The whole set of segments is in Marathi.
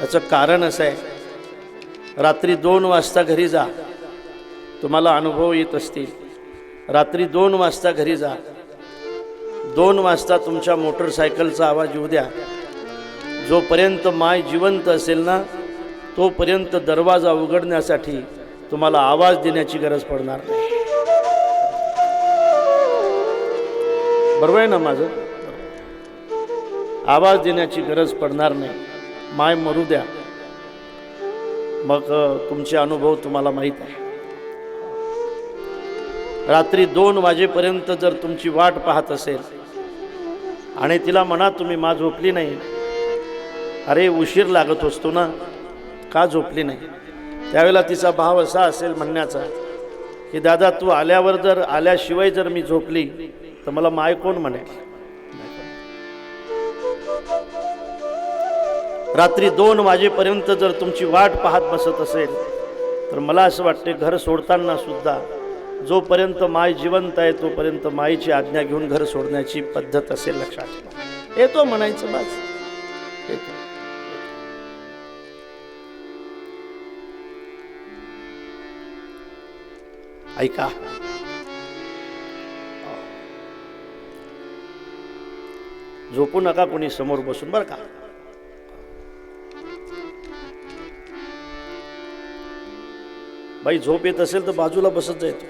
याचं कारण असं आहे. रात्री दोन वाजता घरी जा. तुम्हाला अनुभव येत असतील. रात्री दोन वाजता घरी जा. दोन वाजता तुमच्या मोटरसायकलचा आवाज येऊ द्या. जोपर्यंत माय जिवंत असेल ना तोपर्यंत दरवाजा उघडण्यासाठी तुम्हाला आवाज देण्याची गरज पडणार नाही. बरोबर आहे ना माझं? आवाज देण्याची गरज पडणार नाही. माय मरू द्या. मग तुमचे अनुभव तुम्हाला माहीत आहे. रात्री दोन वाजेपर्यंत जर तुमची वाट पाहत असेल आणि तिला म्हणा तुम्ही मा झोपली नाही. अरे उशीर लागत असतो ना? का झोपली नाही? त्यावेळेला तिचा भाव असा असेल म्हणण्याचा की दादा तू आल्यावर जर आल्याशिवाय जर मी झोपली तर मला माय कोण म्हणेल? रात्री दोन वाजेपर्यंत जर तुमची वाट पाहत बसत असेल तर मला असं वाटते घर सोडताना सुद्धा जोपर्यंत माय जिवंत आहे तोपर्यंत माईची आज्ञा घेऊन घर सोडण्याची पद्धत असेल लक्षात ठेवा. येतो म्हणायचं बस. येतो. ऐका. झोपू नका कोणी समोर बसून बरं का? बाई झोप येत असेल तर बाजूला बसत जायचं.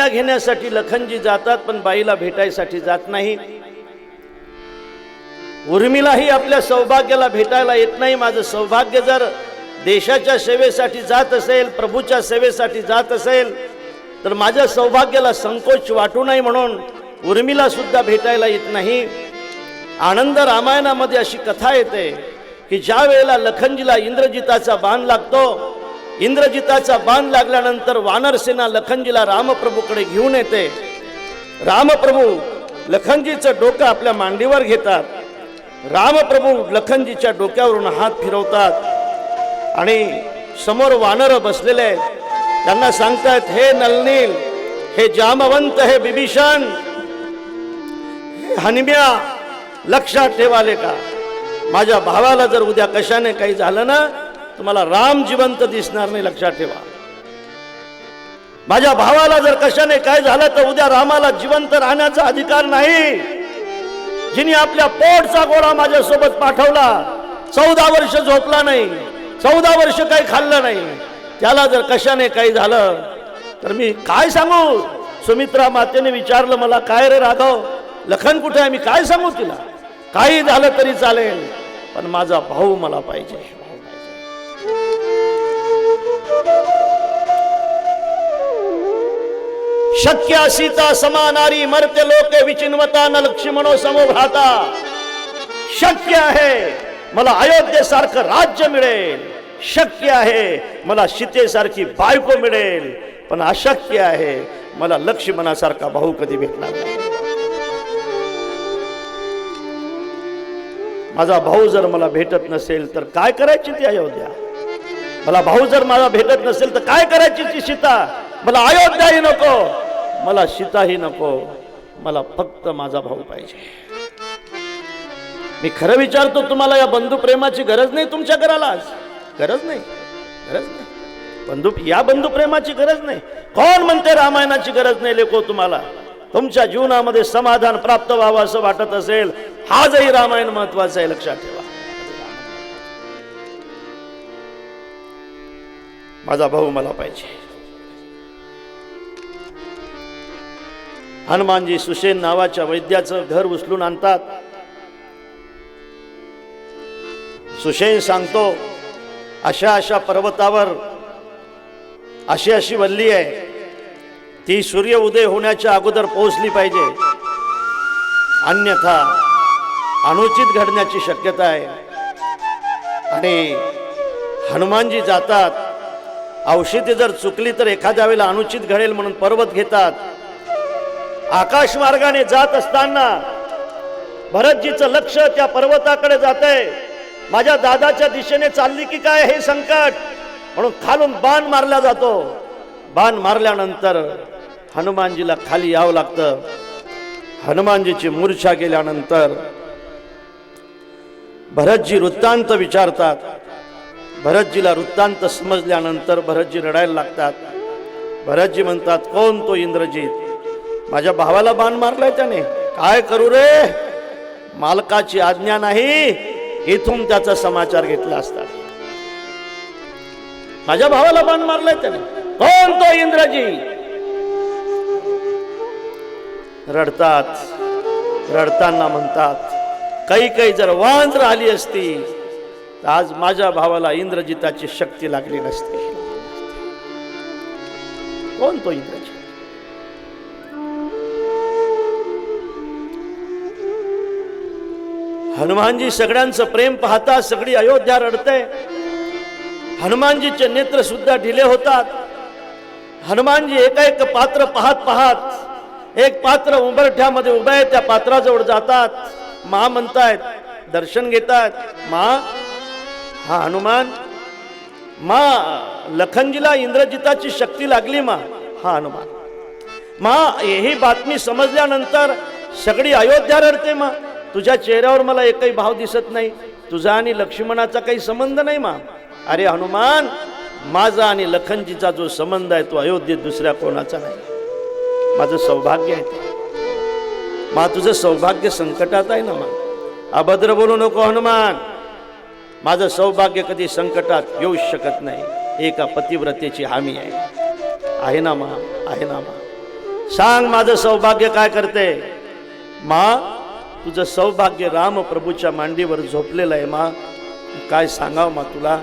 आईची घेण्यासाठी लखनजी जातात पण बाईला भेटायसाठी जात नाही. उर्मिलाही आपल्या सौभाग्याला भेटायला येत नाही. माझं सौभाग्य जर देशाच्या सेवेसाठी जात असेल प्रभूच्या सेवेसाठी जात असेल तर माझ्या सौभाग्याला संकोच वाटू नये म्हणून उर्मिला सुद्धा भेटायला येत नाही. आनंद रामायणामध्ये अशी कथा येते की ज्या वेळेला लखनजीला इंद्रजिताचा बाण लागतो इंद्रजिताचा बाण लागल्यानंतर वानरसेना लखनजीला रामप्रभूकडे घेऊन येते. रामप्रभू लखनजीचं डोकं आपल्या मांडीवर घेतात. रामप्रभू लखनजीच्या डोक्यावरून हात फिरवतात. आणि समोर वानर बसलेले आहेत. त्यांना सांगतायत हे नलनील हे जामवंत हे बिभीषण हे हनिम्या लक्षात ठेवाले का? माझ्या भावाला जर उद्या कशाने काही झालं ना तुम्हाला राम जिवंत दिसणार नाही लक्षात ठेवा. माझ्या भावाला जर कशाने काय झालं तर उद्या रामाला जिवंत राहण्याचा अधिकार नाही. जिने आपल्या पोटचा गोळा माझ्यासोबत पाठवला चौदा वर्ष झोपला नाही चौदा वर्ष काही खाल्लं नाही. त्याला जर कशाने काही झालं तर मी काय सांगू? सुमित्रा मातेने विचारलं मला काय रे राघव लखन कुठे आहे? मी काय सांगू तिला? काही झालं तरी चालेल पण माझा भाऊ मला पाहिजे. पाहिजे. शक्य सीता समानारी मरते लोके विचिन्वता न लक्ष्मणो समोघाता शक्य आहे मला अयोध्येसारखं राज्य मिळेल. शक्य आहे मला सीतेसारखी बायको मिळेल. पण अशक्य आहे मला लक्ष्मणासारखा भाऊ कधी भेटणार नाही. माझा भाऊ जर मला भेटत नसेल तर काय करायची ती अयोध्या? मला भाऊ जर मला भेटत नसेल तर काय करायची ती सीता? मला अयोध्याही नको. मला सीताही नको. मला फक्त माझा भाऊ पाहिजे. मी खरं विचारतो तुम्हाला या बंधू प्रेमाची गरज नाही तुमच्या घराला आज? गरज नाही. गरज नाही. बंधू या बंधू प्रेमाची गरज नाही. कोण म्हणते रामायणाची गरज नाही लेखो तुम्हाला? तुमच्या जीवनामध्ये समाधान प्राप्त व्हावं असं वाटत असेल आजही रामायण महत्वाचं आहे लक्षात ठेवा. माझा भाऊ मला पाहिजे. हनुमानजी सुशेन नावाच्या वैद्याचं घर उचलून आणतात. सुशेन सांगतो अशा अशा पर्वतावर अशी अशी वल्ली आहे. ती सूर्य उदय होण्याच्या अगोदर पोहोचली पाहिजे. अन्यथा अनुचित घडण्याची शक्यता आहे. आणि हनुमानजी जातात. औषधी जर चुकली तर एखाद्या वेळेला अनुचित घडेल म्हणून पर्वत घेतात. आकाश मार्गाने जात असताना भरतजीचं लक्ष त्या पर्वताकडे जात माझ्या दादाच्या दिशेने चालली की काय हे संकट? म्हणून खालून बाण मारला जातो. बाण मारल्यानंतर हनुमानजीला खाली यावं लागतं. हनुमानजीची मूर्छा गेल्यानंतर भरतजी वृत्तांत विचारतात भरतजीला वृत्तांत समजल्यानंतर भरतजी रडायला लागतात. भरतजी म्हणतात कोण तो इंद्रजीत? माझ्या भावाला बाण मारलाय त्याने. काय करू रे? मालकाची आज्ञा नाही. इथून त्याचा समाचार घेतला असता. माझ्या भावाला बाण मारलाय त्याने. कोण तो इंद्रजी रडतात. रडताना म्हणतात काही काही जर वांज राहिली असती तर आज माझ्या भावाला इंद्रजिताची शक्ती लागली नसते. कोण तो इंद्रजित? हनुमानजी सगळ्यांचं प्रेम पाहता सगळी अयोध्या रडते हनुमानजीचे नेत्र सुद्धा ढिले होतात. हनुमानजी एका एक पात्र पाहत पाहत एक पात्र उंबरठ्यामध्ये उभे आहे त्या पात्राजवळ जातात. मा म्हणतायत दर्शन घेतात. मा हा हनुमान मा लखनजीला इंद्रजिताची शक्ती लागली मा. हा हनुमान. मा ही बातमी समजल्यानंतर सगळी अयोध्या रडते मा. तुझ्या चेहऱ्यावर मला एकही भाव दिसत नाही. तुझा आणि लक्ष्मणाचा काही संबंध नाही मा. अरे हनुमान माझा आणि लखनजीचा जो संबंध आहे तो अयोध्येत दुसऱ्या कोणाचा नाही. माझं सौभाग्य आहे ते. मा तुझं सौभाग्य संकटात आहे ना मा. अभद्र बोलू नको हनुमान. माझं सौभाग्य कधी संकटात येऊ शकत नाही. एका पतिव्रतेची हमी आहे. आहे ना मा? आहे ना मा? सांग माझं सौभाग्य काय करते? मा तुझं सौभाग्य राम प्रभूच्या मांडीवर झोपलेलं आहे मा. काय सांगावं मा तुला?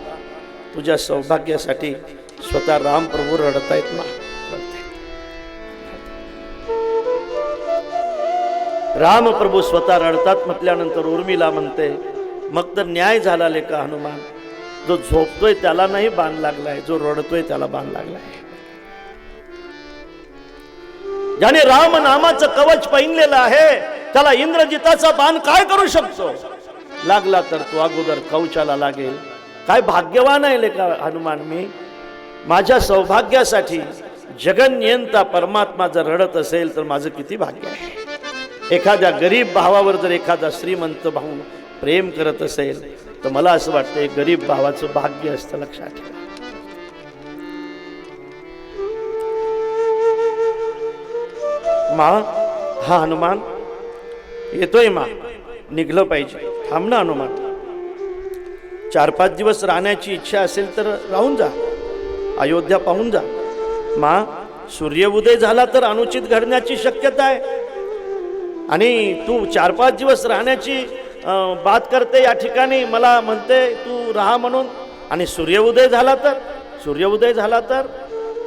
तुझ्या सौभाग्यासाठी स्वतः रामप्रभू रडतायत मा. रामप्रभू स्वतः रडतात म्हटल्यानंतर उर्मिला म्हणते मग तर न्याय झाला लेका हनुमान. जो झोपतोय त्याला नाही बाण लागलाय जो रडतोय त्याला बाण लागलाय. ज्याने राम नामाचं कवच पहिनलेलं आहे त्याला इंद्रजिताचा बाण काय करू शकतो? लागला तर तो अगोदर कवचाला लागेल. काय भाग्यवान आहे लेखा हनुमान मी? माझ्या सौभाग्यासाठी जगन्यंता परमात्मा जर रडत असेल तर माझं किती भाग्य आहे. एखाद्या गरीब भावावर जर एखादा श्रीमंत भाऊ प्रेम करत असेल तर मला असं वाटतं गरीब भावाचं भाग्य असतं लक्षात ठेवा. मा हा हनुमान येतोय मा. निघलं पाहिजे. थांब ना हनुमान. चार पाच दिवस राहण्याची इच्छा असेल तर राहून जा. अयोध्या पाहून जा. मा सूर्य उदय झाला तर अनुचित घडण्याची शक्यता आहे. आणि तू चार पाच दिवस राहण्याची बात करते या ठिकाणी. मला म्हणते तू राहा म्हणून. आणि सूर्योदय झाला तर? सूर्योदय झाला तर?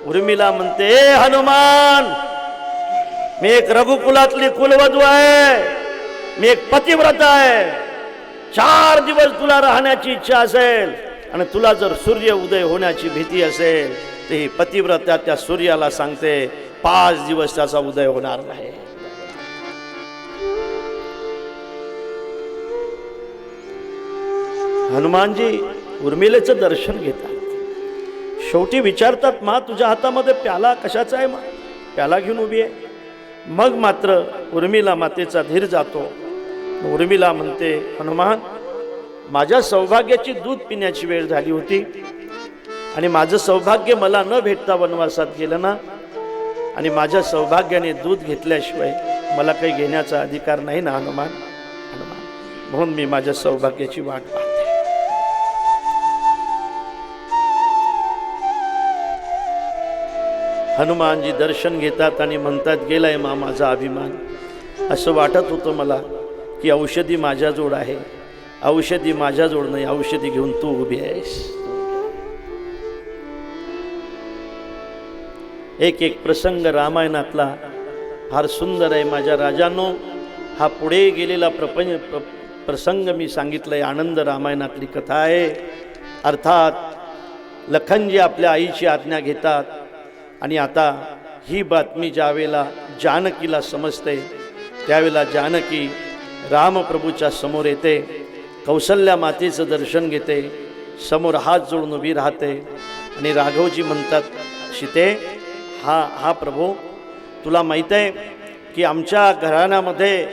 उर्मिला म्हणते "ए हनुमान! मी एक रघुकुलातली कुलवधू आहे. मी एक पतिव्रत आहे. चार दिवस तुला राहण्याची इच्छा असेल आणि तुला जर सूर्य उदय होण्याची भीती असेल तर ही पतिव्रता त्या सूर्याला सांगते पाच दिवस त्याचा उदय होणार नाही. हनुमानजी उर्मिलेचं दर्शन घेतात. शेवटी विचारतात मा तुझ्या हातामध्ये प्याला कशाचा आहे मा? प्याला घेऊन उभी आहे. मग मात्र उर्मिला मातेचा धीर जातो. उर्मिला म्हणते हनुमान माझ्या सौभाग्याची दूध पिण्याची वेळ झाली होती आणि माझं सौभाग्य मला न भेटता वनवासात गेलं ना? आणि माझ्या सौभाग्याने दूध घेतल्याशिवाय मला काही घेण्याचा अधिकार नाही ना हनुमान? हनुमान म्हणून मी माझ्या सौभाग्याची वाट हनुमानजी दर्शन घेतात आणि म्हणतात गेलाय मा माझा अभिमान. असं वाटत होतं मला की औषधी माझ्याजवळ आहे. औषधी माझ्याजवळ नाही औषधी घेऊन तू उभी आहेस. एक एक प्रसंग रामायणातला फार सुंदर आहे. माझ्या राजानो हा पुढे गेलेला प्रपंच प्र प्रसंग मी सांगितलंय. आनंद रामायणातली कथा आहे. अर्थात लखनजी आपल्या आईची आज्ञा घेतात. आणि आता ही बातमी ज्यावेळेला जानकीला समजते त्यावेळेला जानकी रामप्रभूच्या समोर येते कौसल्या मातेचं दर्शन घेते समोर हात जोडून उभी राहते आणि राघवजी म्हणतात सीते हा हा प्रभू तुला माहीत आहे की आमच्या घराण्यामध्ये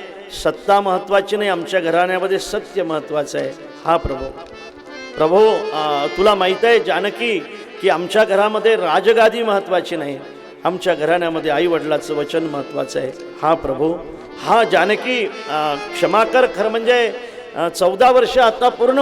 सत्ता महत्त्वाची नाही आमच्या घराण्यामध्ये सत्य महत्त्वाचं आहे. हा प्रभू प्रभू तुला माहीत आहे जानकी की आमच्या घरामध्ये राजगादी महत्त्वाची नाही. आमच्या घराण्यामध्ये आईवडिलाचं वचन महत्त्वाचं आहे. हा प्रभू हा जानकी क्षमाकर खरं म्हणजे चौदा वर्ष आता पूर्ण